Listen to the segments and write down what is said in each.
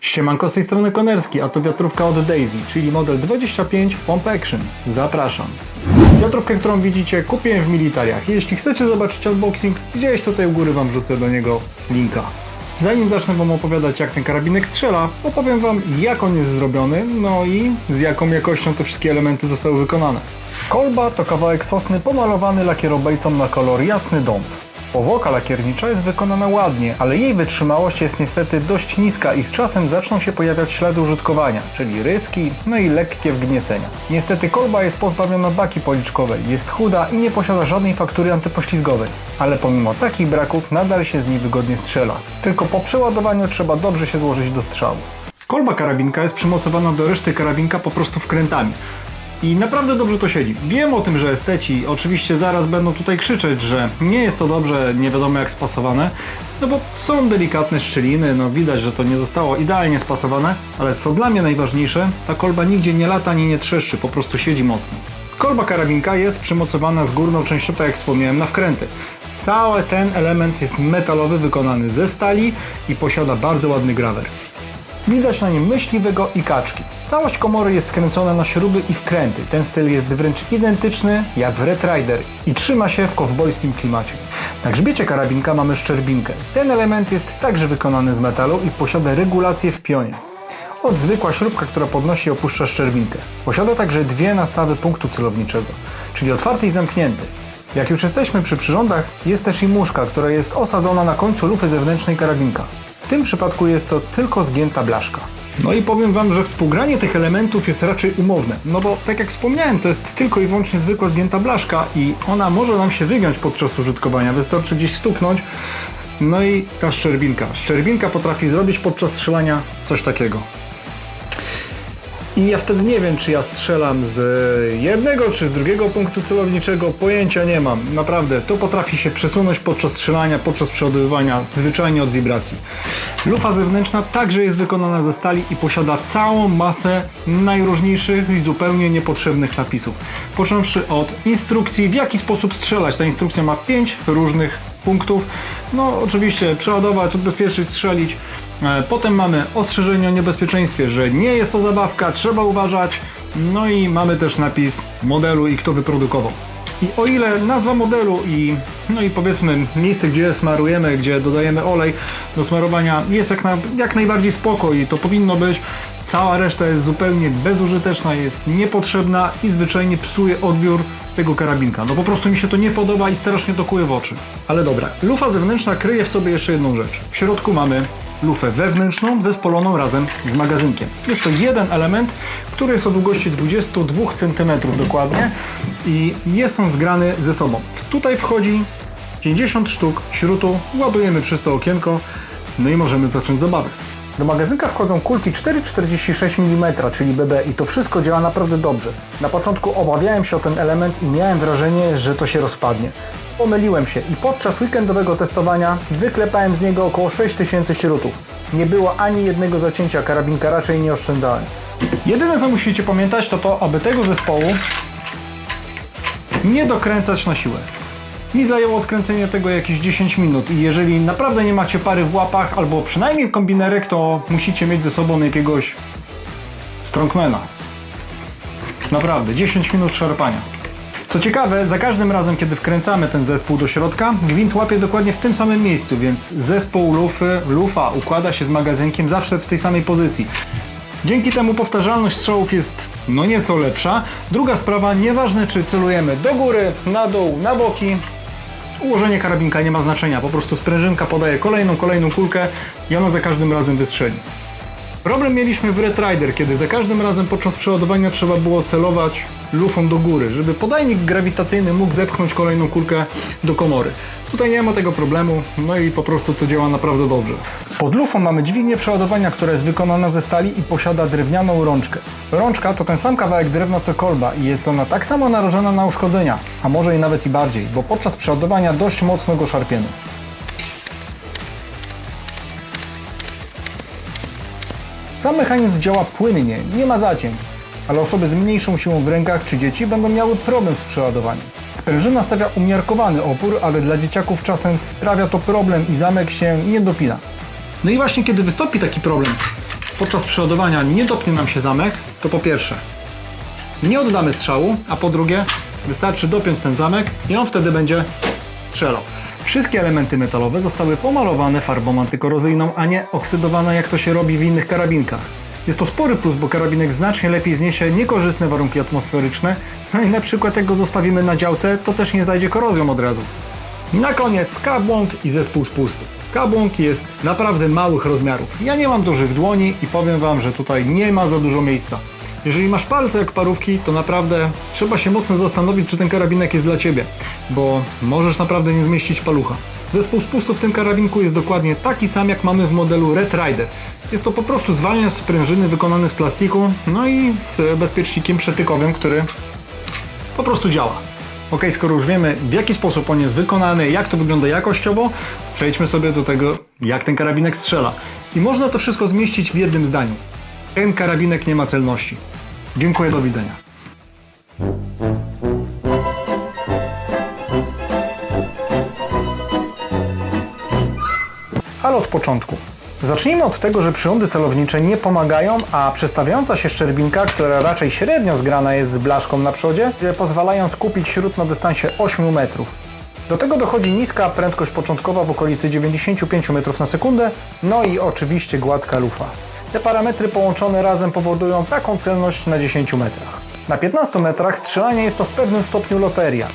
Siemanko z tej strony Konerski, a to wiatrówka od Daisy, czyli model 25 Pump Action. Zapraszam. Wiatrówkę, którą widzicie, kupiłem w militariach. Jeśli chcecie zobaczyć unboxing, gdzieś tutaj u góry Wam wrzucę do niego linka. Zanim zacznę Wam opowiadać, jak ten karabinek strzela, opowiem Wam, jak on jest zrobiony, no i z jaką jakością te wszystkie elementy zostały wykonane. Kolba to kawałek sosny pomalowany lakierobejcą na kolor jasny dąb. Powłoka lakiernicza jest wykonana ładnie, ale jej wytrzymałość jest niestety dość niska i z czasem zaczną się pojawiać ślady użytkowania, czyli ryski, no i lekkie wgniecenia. Niestety kolba jest pozbawiona baki policzkowej, jest chuda i nie posiada żadnej faktury antypoślizgowej, ale pomimo takich braków nadal się z niej wygodnie strzela. Tylko po przeładowaniu trzeba dobrze się złożyć do strzału. Kolba karabinka jest przymocowana do reszty karabinka po prostu wkrętami. I naprawdę dobrze to siedzi. Wiem o tym, że esteci oczywiście zaraz będą tutaj krzyczeć, że nie jest to dobrze, nie wiadomo jak spasowane, no bo są delikatne szczeliny, no widać, że to nie zostało idealnie spasowane, ale co dla mnie najważniejsze, ta kolba nigdzie nie lata ani nie trzeszczy, po prostu siedzi mocno. Kolba karabinka jest przymocowana z górną częścią, tak jak wspomniałem, na wkręty. Cały ten element jest metalowy, wykonany ze stali i posiada bardzo ładny grawer. Widać na nim myśliwego i kaczki. Całość komory jest skręcona na śruby i wkręty. Ten styl jest wręcz identyczny jak w Red Rider i trzyma się w kowbojskim klimacie. Na grzbiecie karabinka mamy szczerbinkę. Ten element jest także wykonany z metalu i posiada regulację w pionie. Od zwykła śrubka, która podnosi i opuszcza szczerbinkę. Posiada także dwie nastawy punktu celowniczego, czyli otwarty i zamknięty. Jak już jesteśmy przy przyrządach, jest też i muszka, która jest osadzona na końcu lufy zewnętrznej karabinka. W tym przypadku jest to tylko zgięta blaszka. No i powiem Wam, że współgranie tych elementów jest raczej umowne, no bo tak jak wspomniałem, to jest tylko i wyłącznie zwykła zgięta blaszka i ona może nam się wygiąć podczas użytkowania, wystarczy gdzieś stuknąć, no i ta szczerbinka. Szczerbinka potrafi zrobić podczas strzelania coś takiego. I ja wtedy nie wiem, czy ja strzelam z jednego czy z drugiego punktu celowniczego, pojęcia nie mam. Naprawdę, to potrafi się przesunąć podczas strzelania, podczas przeładowywania, zwyczajnie od wibracji. Lufa zewnętrzna także jest wykonana ze stali i posiada całą masę najróżniejszych i zupełnie niepotrzebnych napisów. Począwszy od instrukcji, w jaki sposób strzelać. Ta instrukcja ma 5 różnych punktów. No, oczywiście przeładować, odbezpieczyć, strzelić. E, Potem mamy ostrzeżenie o niebezpieczeństwie, że nie jest to zabawka, trzeba uważać. No i mamy też napis modelu i kto wyprodukował. I o ile nazwa modelu i no i powiedzmy miejsce, gdzie smarujemy, gdzie dodajemy olej do smarowania jest jak, na, jak najbardziej spoko i to powinno być, cała reszta jest zupełnie bezużyteczna, jest niepotrzebna i zwyczajnie psuje odbiór tego karabinka. No po prostu mi się to nie podoba i strasznie to kuje w oczy. Ale dobra, lufa zewnętrzna kryje w sobie jeszcze jedną rzecz. W środku mamy lufę wewnętrzną zespoloną razem z magazynkiem. Jest to jeden element, który jest o długości 22 cm dokładnie i jest on zgrany ze sobą. Tutaj wchodzi 50 sztuk śrutu, ładujemy przez to okienko, no i możemy zacząć zabawę. Do magazynka wchodzą kulki 4,46 mm, czyli BB i to wszystko działa naprawdę dobrze. Na początku obawiałem się o ten element i miałem wrażenie, że to się rozpadnie. Pomyliłem się i podczas weekendowego testowania wyklepałem z niego około 6000 śrutów. Nie było ani jednego zacięcia, karabinka raczej nie oszczędzałem. Jedyne co musicie pamiętać to to, aby tego zespołu nie dokręcać na siłę. Mi zajęło odkręcenie tego jakieś 10 minut i jeżeli naprawdę nie macie pary w łapach albo przynajmniej kombinerek, to musicie mieć ze sobą jakiegoś strongmana. Naprawdę, 10 minut szarpania. Co ciekawe, za każdym razem, kiedy wkręcamy ten zespół do środka, gwint łapie dokładnie w tym samym miejscu, więc zespół lufy, lufa układa się z magazynkiem zawsze w tej samej pozycji. Dzięki temu powtarzalność strzałów jest no nieco lepsza. Druga sprawa, nieważne czy celujemy do góry, na dół, na boki, ułożenie karabinka nie ma znaczenia. Po prostu sprężynka podaje kolejną, kolejną kulkę i ona za każdym razem wystrzeli. Problem mieliśmy w Red Rider, kiedy za każdym razem podczas przeładowania trzeba było celować lufą do góry, żeby podajnik grawitacyjny mógł zepchnąć kolejną kulkę do komory. Tutaj nie ma tego problemu, no i po prostu to działa naprawdę dobrze. Pod lufą mamy dźwignię przeładowania, która jest wykonana ze stali i posiada drewnianą rączkę. Rączka to ten sam kawałek drewna co kolba i jest ona tak samo narażona na uszkodzenia, a może i nawet i bardziej, bo podczas przeładowania dość mocno go szarpiemy. Sam mechanizm działa płynnie, nie ma zacięć, ale osoby z mniejszą siłą w rękach czy dzieci będą miały problem z przeładowaniem. Sprężyna stawia umiarkowany opór, ale dla dzieciaków czasem sprawia to problem i zamek się nie dopina. No i właśnie kiedy wystąpi taki problem, podczas przeładowania nie dopnie nam się zamek, to po pierwsze nie oddamy strzału, a po drugie wystarczy dopiąć ten zamek i on wtedy będzie strzelał. Wszystkie elementy metalowe zostały pomalowane farbą antykorozyjną, a nie oksydowane jak to się robi w innych karabinkach. Jest to spory plus, bo karabinek znacznie lepiej zniesie niekorzystne warunki atmosferyczne, no i na przykład jak go zostawimy na działce, to też nie zajdzie korozją od razu. Na koniec kabłąk i zespół spustu. Kabłąk jest naprawdę małych rozmiarów. Ja nie mam dużych dłoni i powiem Wam, że tutaj nie ma za dużo miejsca. Jeżeli masz palce jak parówki, to naprawdę trzeba się mocno zastanowić, czy ten karabinek jest dla Ciebie, bo możesz naprawdę nie zmieścić palucha. Zespół spustu w tym karabinku jest dokładnie taki sam, jak mamy w modelu Red Rider. Jest to po prostu zwalniacz sprężyny wykonany z plastiku, no i z bezpiecznikiem przetykowym, który po prostu działa. Ok, skoro już wiemy w jaki sposób on jest wykonany, jak to wygląda jakościowo, przejdźmy sobie do tego, jak ten karabinek strzela. I można to wszystko zmieścić w jednym zdaniu. Ten karabinek nie ma celności. Dziękuję, do widzenia. Ale od początku. Zacznijmy od tego, że przyrządy celownicze nie pomagają, a przestawiająca się szczerbinka, która raczej średnio zgrana jest z blaszką na przodzie, pozwalają skupić śrut na dystansie 8 metrów. Do tego dochodzi niska prędkość początkowa w okolicy 95 metrów na sekundę, no i oczywiście gładka lufa. Te parametry połączone razem powodują taką celność na 10 metrach. Na 15 metrach strzelanie jest to w pewnym stopniu loteria.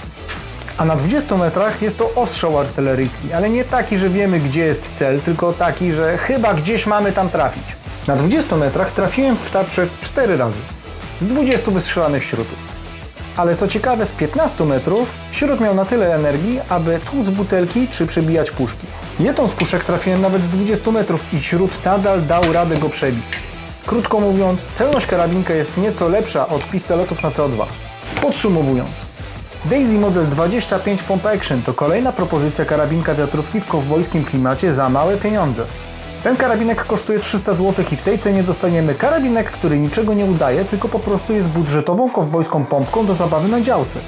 A na 20 metrach jest to ostrzał artyleryjski, ale nie taki, że wiemy gdzie jest cel, tylko taki, że chyba gdzieś mamy tam trafić. Na 20 metrach trafiłem w tarczę 4 razy, z 20 wystrzelanych śrutów. Ale co ciekawe, z 15 metrów śrut miał na tyle energii, aby tłuc butelki czy przebijać puszki. Jedną z puszek trafiłem nawet z 20 metrów i śrut nadal dał radę go przebić. Krótko mówiąc, celność karabinka jest nieco lepsza od pistoletów na CO2. Podsumowując, Daisy Model 25 Pump Action to kolejna propozycja karabinka wiatrówki w kowbojskim klimacie za małe pieniądze. Ten karabinek kosztuje 300 zł i w tej cenie dostaniemy karabinek, który niczego nie udaje, tylko po prostu jest budżetową kowbojską pompką do zabawy na działce.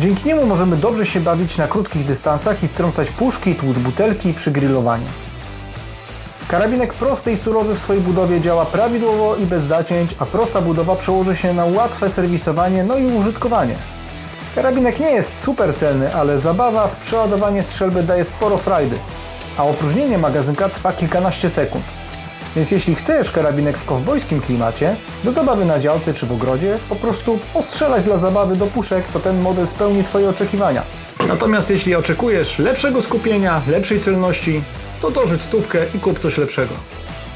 Dzięki niemu możemy dobrze się bawić na krótkich dystansach i strącać puszki, tłuc butelki przy grillowaniu. Karabinek prosty i surowy w swojej budowie działa prawidłowo i bez zacięć, a prosta budowa przełoży się na łatwe serwisowanie, no i użytkowanie. Karabinek nie jest super celny, ale zabawa w przeładowanie strzelby daje sporo frajdy, a opróżnienie magazynka trwa kilkanaście sekund. Więc jeśli chcesz karabinek w kowbojskim klimacie, do zabawy na działce czy w ogrodzie, po prostu postrzelać dla zabawy do puszek, to ten model spełni Twoje oczekiwania. Natomiast jeśli oczekujesz lepszego skupienia, lepszej celności, to dożyć stówkę i kup coś lepszego.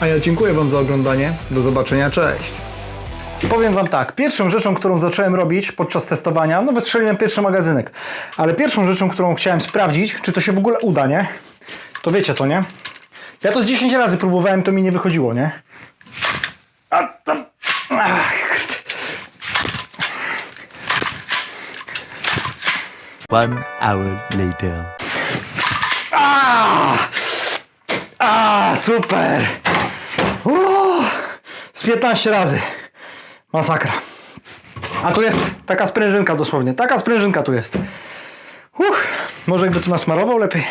A ja dziękuję Wam za oglądanie. Do zobaczenia, cześć! Powiem Wam tak, pierwszą rzeczą, którą zacząłem robić podczas testowania, no wystrzeliłem pierwszy magazynek, ale pierwszą rzeczą, którą chciałem sprawdzić, czy to się w ogóle uda, nie? To wiecie co, nie? Ja to z 10 razy próbowałem, to mi nie wychodziło, nie? A tam... Ach, kurde. One hour later. A, super! Uuu, z 15 razy. Masakra. A tu jest taka sprężynka dosłownie. Taka sprężynka tu jest. Uff, może jakby to nasmarował lepiej.